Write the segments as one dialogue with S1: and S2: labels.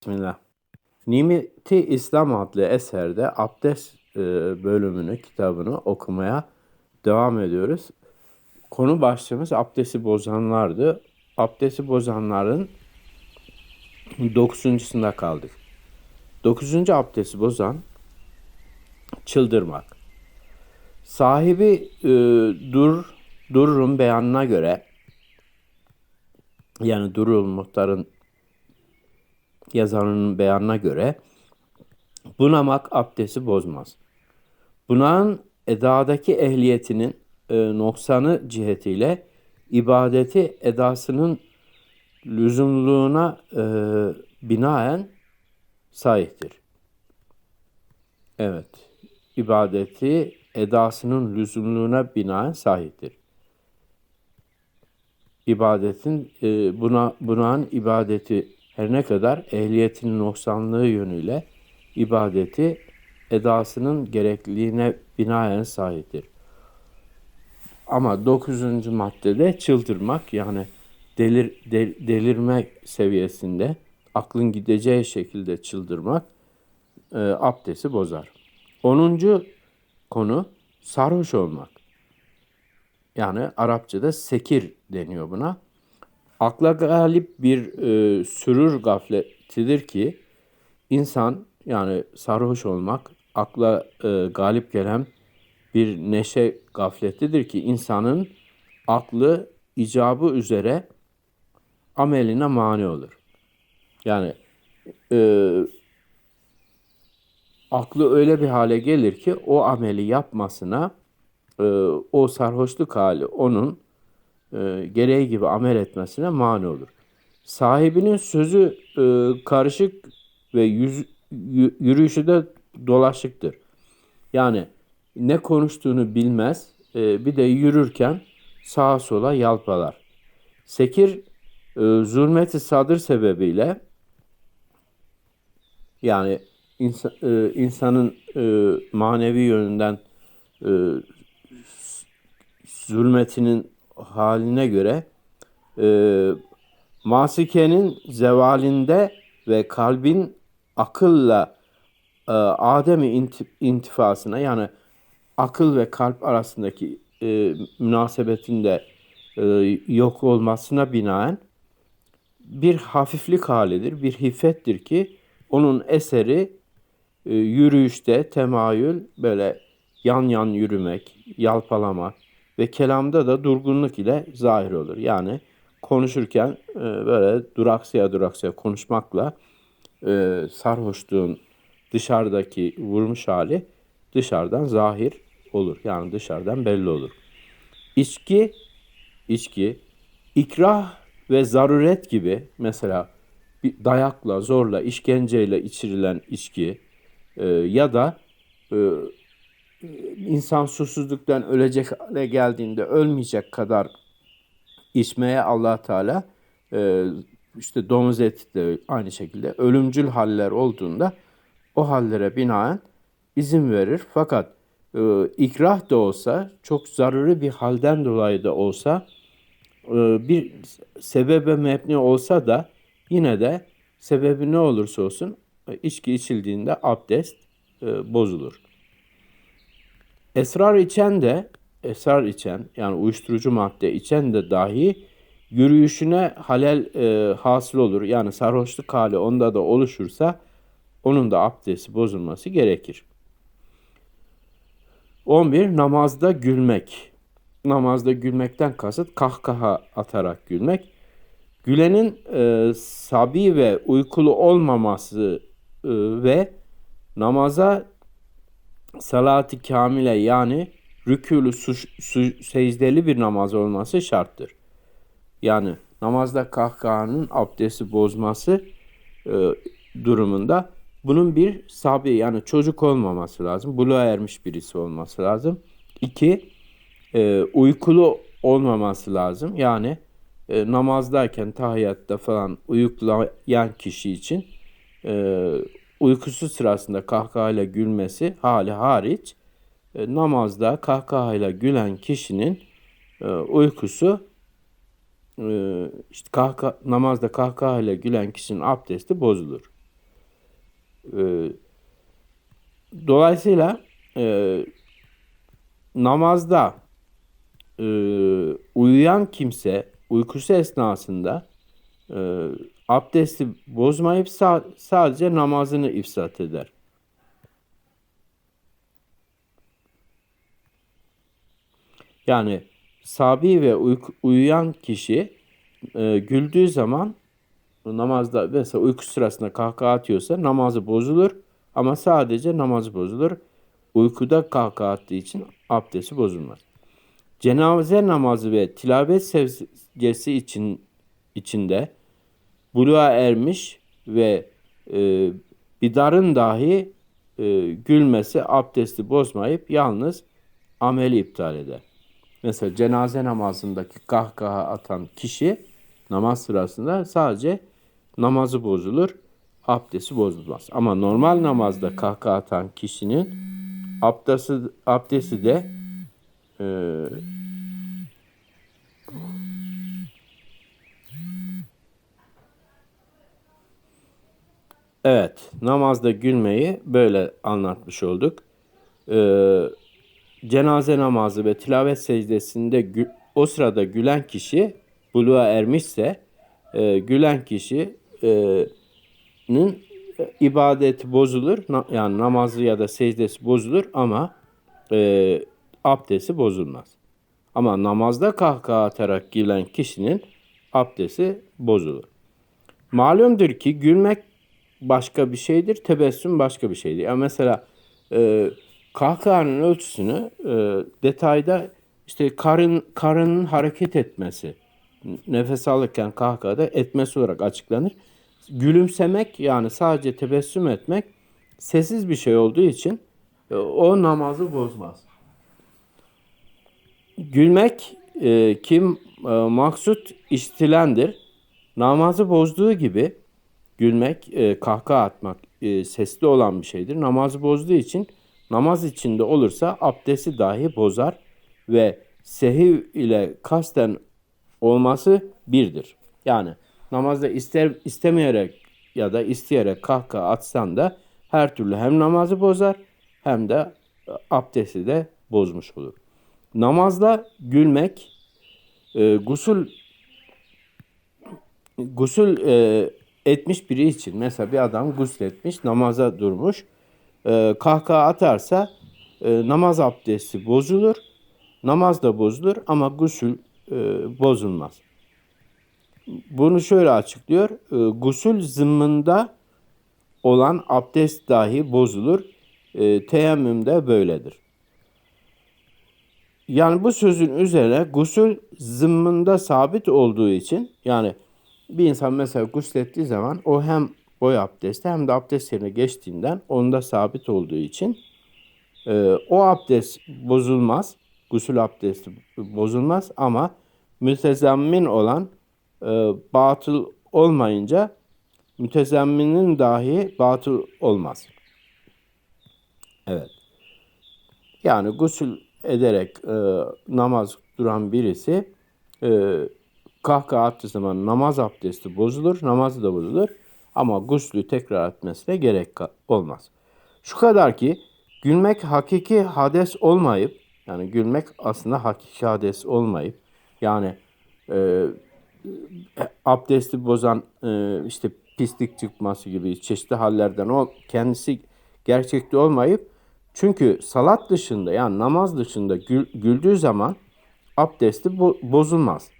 S1: Bismillah. Nimeti İslam adlı eserde abdest e, bölümünü, kitabını okumaya devam ediyoruz. Konu başlığımız abdesti bozanlardı. Abdesti bozanların dokuzuncusunda kaldık. Dokuzuncu abdesti bozan çıldırmak. Sahibi e, dur Durr'un beyanına göre yani Durrul Muhtar'ın yazarının beyanına göre bunamak abdesti bozmaz. Bunağın edadaki ehliyetinin e, noksanı cihetiyle ibadeti edasının lüzumluğuna e, binaen sahiptir. Evet, ibadeti edasının lüzumluğuna binaen sahiptir. İbadetin e, buna bunağın ibadeti her ne kadar ehliyetinin noksanlığı yönüyle ibadeti edasının gerekliliğine binaen sahiptir. Ama dokuzuncu maddede çıldırmak yani delir, del, delirme seviyesinde aklın gideceği şekilde çıldırmak e, abdesti bozar. Onuncu konu sarhoş olmak. Yani Arapçada sekir deniyor buna. Akla galip bir e, sürür gafletidir ki insan yani sarhoş olmak akla e, galip gelen bir neşe gafletidir ki insanın aklı icabı üzere ameline mani olur. Yani e, aklı öyle bir hale gelir ki o ameli yapmasına e, o sarhoşluk hali onun e, gereği gibi amel etmesine mani olur. Sahibinin sözü e, karışık ve yüz, yürüyüşü de dolaşıktır. Yani ne konuştuğunu bilmez, e, bir de yürürken sağa sola yalpalar. Sekir zulmeti sadır sebebiyle yani insan, insanın manevi yönünden zulmetinin haline göre e, masikenin zevalinde ve kalbin akılla e, Adem'i intif intifasına yani akıl ve kalp arasındaki e, münasebetinde e, yok olmasına binaen bir hafiflik halidir, bir hifettir ki onun eseri e, yürüyüşte temayül böyle yan yan yürümek, yalpalamak, ve kelamda da durgunluk ile zahir olur. Yani konuşurken e, böyle duraksaya duraksaya konuşmakla e, sarhoşluğun dışarıdaki vurmuş hali dışarıdan zahir olur. Yani dışarıdan belli olur. İçki, içki, ikrah ve zaruret gibi mesela bir dayakla, zorla, işkenceyle içirilen içki e, ya da e, insan susuzluktan ölecek hale geldiğinde ölmeyecek kadar içmeye allah Teala e, işte domuz eti de aynı şekilde ölümcül haller olduğunda o hallere binaen izin verir. Fakat e, ikrah da olsa çok zaruri bir halden dolayı da olsa e, bir sebebe mebni olsa da yine de sebebi ne olursa olsun e, içki içildiğinde abdest e, bozulur. Esrar içen de, esrar içen yani uyuşturucu madde içen de dahi yürüyüşüne halel e, hasıl olur. Yani sarhoşluk hali onda da oluşursa onun da abdesti bozulması gerekir. 11. Namazda gülmek. Namazda gülmekten kasıt kahkaha atarak gülmek. Gülenin e, sabi ve uykulu olmaması e, ve namaza salat-ı kamile yani rükûlü su, su, secdeli bir namaz olması şarttır. Yani namazda kahkahanın abdesti bozması e, durumunda bunun bir sabi yani çocuk olmaması lazım. Buluğa ermiş birisi olması lazım. İki, e, uykulu olmaması lazım. Yani e, namazdayken tahiyatta falan uyuklayan kişi için e, uykusu sırasında kahkahayla gülmesi hali hariç e, namazda kahkahayla gülen kişinin e, uykusu e, işte kahka, namazda kahkahayla gülen kişinin abdesti bozulur. Dolayısıyla namazda uyuyan kimse uykusu esnasında abdesti bozmayıp sa- sadece namazını ifsat eder. Yani sabi ve uyuyan kişi e, güldüğü zaman namazda mesela uyku sırasında kahkaha atıyorsa namazı bozulur ama sadece namazı bozulur. Uykuda kahkaha attığı için abdesti bozulmaz. Cenaze namazı ve tilavet sevgisi için içinde buluğa ermiş ve e, bidarın dahi e, gülmesi abdesti bozmayıp yalnız ameli iptal eder. Mesela cenaze namazındaki kahkaha atan kişi namaz sırasında sadece namazı bozulur, abdesti bozulmaz. Ama normal namazda kahkaha atan kişinin abdesti, abdesti de e, Evet, namazda gülmeyi böyle anlatmış olduk. Ee, cenaze namazı ve tilavet secdesinde gü- o sırada gülen kişi buluğa ermişse e, gülen kişinin e, ibadeti bozulur. Na- yani namazı ya da secdesi bozulur ama e, abdesti bozulmaz. Ama namazda kahkaha atarak gülen kişinin abdesti bozulur. Malumdur ki gülmek başka bir şeydir, tebessüm başka bir şeydir. Yani mesela e, kahkahanın ölçüsünü e, detayda işte karın karının hareket etmesi, nefes alırken kahkahada etmesi olarak açıklanır. Gülümsemek yani sadece tebessüm etmek sessiz bir şey olduğu için e, o namazı bozmaz. Gülmek e, kim e, maksut iştilendir. Namazı bozduğu gibi gülmek, e, kahkaha atmak e, sesli olan bir şeydir. Namazı bozduğu için namaz içinde olursa abdesti dahi bozar ve sehiv ile kasten olması birdir. Yani namazda ister istemeyerek ya da isteyerek kahkaha atsan da her türlü hem namazı bozar hem de e, abdesti de bozmuş olur. Namazda gülmek, e, gusül gusül e, etmiş biri için. Mesela bir adam gusül etmiş, namaza durmuş, e, kahkaha atarsa e, namaz abdesti bozulur, namaz da bozulur ama gusül e, bozulmaz. Bunu şöyle açıklıyor, e, gusül zımmında olan abdest dahi bozulur, e, teyemmüm de böyledir. Yani bu sözün üzerine gusül zımmında sabit olduğu için yani bir insan mesela guslettiği zaman o hem boy abdesti hem de abdest yerine geçtiğinden onda sabit olduğu için e, o abdest bozulmaz. Gusül abdesti bozulmaz ama mütezemmin olan e, batıl olmayınca mütezamminin dahi batıl olmaz. Evet. Yani gusül ederek e, namaz duran birisi e, kahkaha attığı zaman namaz abdesti bozulur, namazı da bozulur. Ama guslü tekrar etmesine gerek olmaz. Şu kadar ki gülmek hakiki hades olmayıp, yani gülmek aslında hakiki hades olmayıp, yani e, abdesti bozan e, işte pislik çıkması gibi çeşitli hallerden o kendisi gerçekte olmayıp çünkü salat dışında yani namaz dışında gül, güldüğü zaman abdesti bo bozulmaz.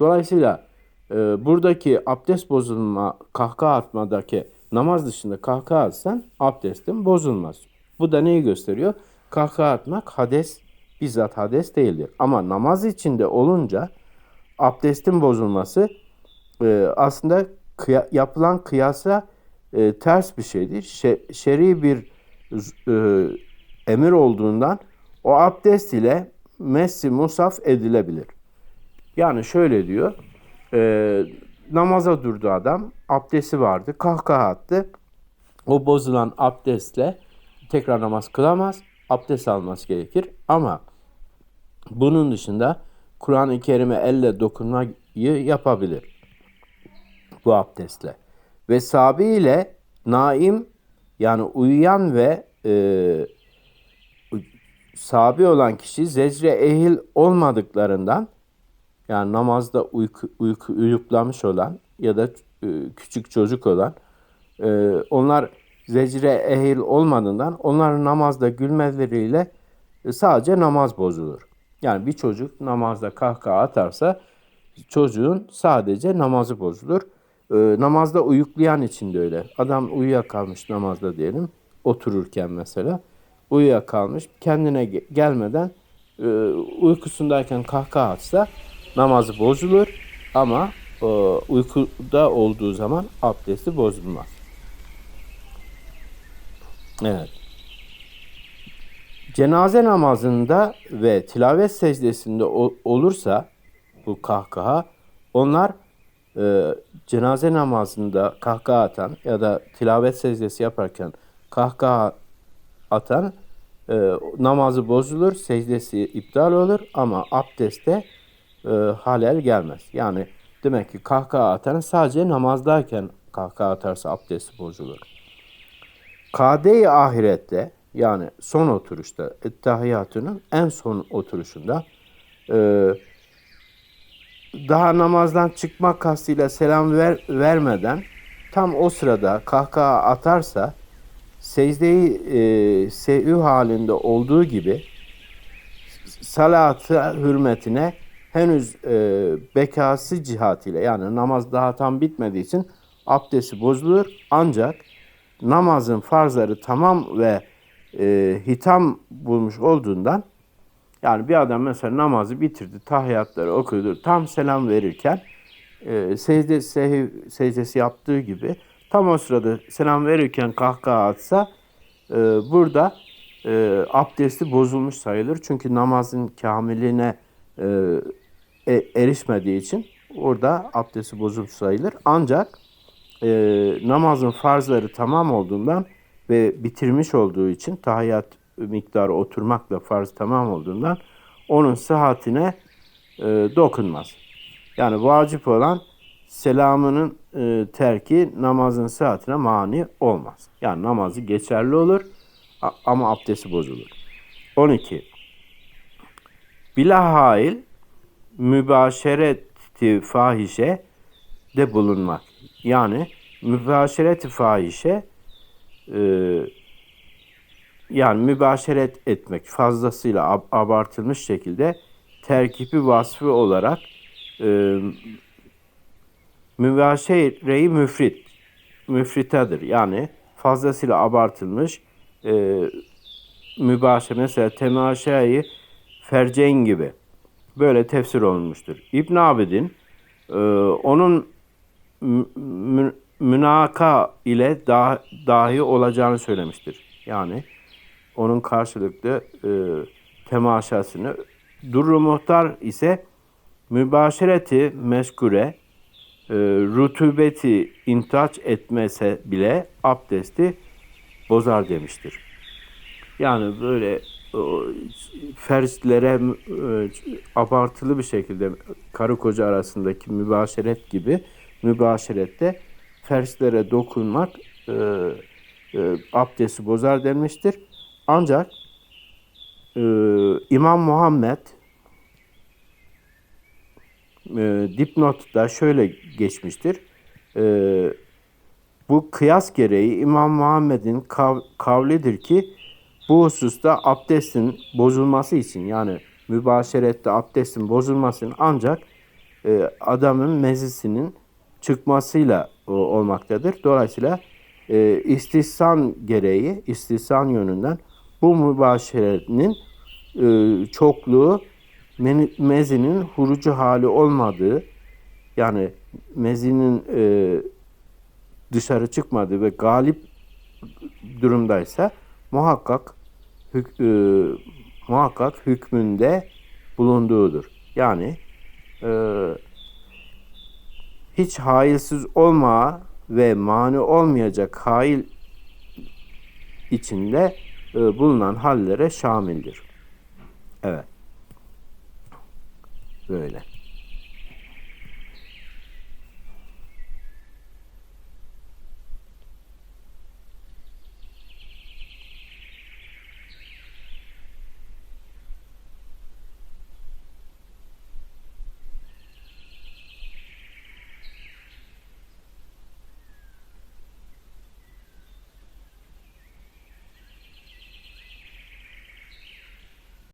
S1: Dolayısıyla e, buradaki abdest bozulma, kahkaha atmadaki namaz dışında kahkaha atsan abdestin bozulmaz. Bu da neyi gösteriyor? Kahkaha atmak hades, bizzat hades değildir. Ama namaz içinde olunca abdestin bozulması e, aslında kıya, yapılan kıyasa e, ters bir şeydir. Şe, şer'i bir e, emir olduğundan o abdest ile messi musaf edilebilir. Yani şöyle diyor. E, namaza durdu adam. Abdesti vardı. Kahkaha attı. O bozulan abdestle tekrar namaz kılamaz. Abdest alması gerekir. Ama bunun dışında Kur'an-ı Kerim'e elle dokunmayı yapabilir. Bu abdestle. Ve sabi ile naim Yani uyuyan ve e, sabi olan kişi zecre ehil olmadıklarından yani namazda uyku, uyku uyuklamış olan ya da e, küçük çocuk olan e, onlar zecre ehil olmadığından onların namazda gülmeleriyle e, sadece namaz bozulur. Yani bir çocuk namazda kahkaha atarsa çocuğun sadece namazı bozulur. E, namazda uyuklayan için de öyle. Adam uyuyakalmış namazda diyelim otururken mesela uyuyakalmış kendine ge- gelmeden e, uykusundayken kahkaha atsa namazı bozulur ama e, uykuda olduğu zaman abdesti bozulmaz. Evet. Cenaze namazında ve tilavet secdesinde olursa bu kahkaha onlar e, cenaze namazında kahkaha atan ya da tilavet secdesi yaparken kahkaha atan e, namazı bozulur, secdesi iptal olur ama abdeste e, halel gelmez. Yani demek ki kahkaha atan sadece namazdayken kahkaha atarsa abdesti bozulur. Kade-i ahirette yani son oturuşta ettehiyatının en son oturuşunda e, daha namazdan çıkmak kastıyla selam ver, vermeden tam o sırada kahkaha atarsa secdeyi e, sevü halinde olduğu gibi salatı hürmetine henüz e, bekası cihatiyle yani namaz daha tam bitmediği için abdesti bozulur ancak namazın farzları tamam ve e, hitam bulmuş olduğundan yani bir adam mesela namazı bitirdi, tahiyatları okudu, tam selam verirken e, secde, sehiv, secdesi yaptığı gibi tam o sırada selam verirken kahkaha atsa e, burada e, abdesti bozulmuş sayılır. Çünkü namazın kamiline e, e, erişmediği için orada abdesti bozulmuş sayılır. Ancak e, namazın farzları tamam olduğundan ve bitirmiş olduğu için tahiyyat miktarı oturmakla farz tamam olduğundan onun sıhhatine e, dokunmaz. Yani vacip olan selamının e, terki namazın sıhhatine mani olmaz. Yani namazı geçerli olur ama abdesti bozulur. 12. Bilahail mübaşereti fahişe de bulunmak. Yani mübaşereti fahişe e, yani mübaşeret etmek fazlasıyla ab- abartılmış şekilde terkibi vasfı olarak e, mübaşereyi müfrit müfritadır. Yani fazlasıyla abartılmış e, mübaşe mesela temaşayı ferceyn gibi böyle tefsir olunmuştur. İbn Abidin e, onun mü- mü- münaka ile da, dahi olacağını söylemiştir. Yani onun karşılıklı e, temaşasını Durru Muhtar ise mübaşereti meskure e, rutubeti intaç etmese bile abdesti bozar demiştir. Yani böyle o, ferslere e, abartılı bir şekilde karı koca arasındaki mübaşeret gibi mübaşerette ferslere dokunmak e, e, abdesti bozar denmiştir. Ancak e, İmam Muhammed e, dipnotta şöyle geçmiştir. E, bu kıyas gereği İmam Muhammed'in kav, kavlidir ki bu hususta abdestin bozulması için yani mübaşerette abdestin bozulması için ancak e, adamın mezisinin çıkmasıyla o, olmaktadır. Dolayısıyla e, istihsan gereği, istihsan yönünden bu mübaşerenin e, çokluğu mezinin hurucu hali olmadığı yani mezinin e, dışarı çıkmadığı ve galip durumdaysa muhakkak hük, e, muhakkak hükmünde bulunduğudur. Yani e, hiç hailsiz olmaya ve mani olmayacak hail içinde e, bulunan hallere şamildir. Evet. Böyle.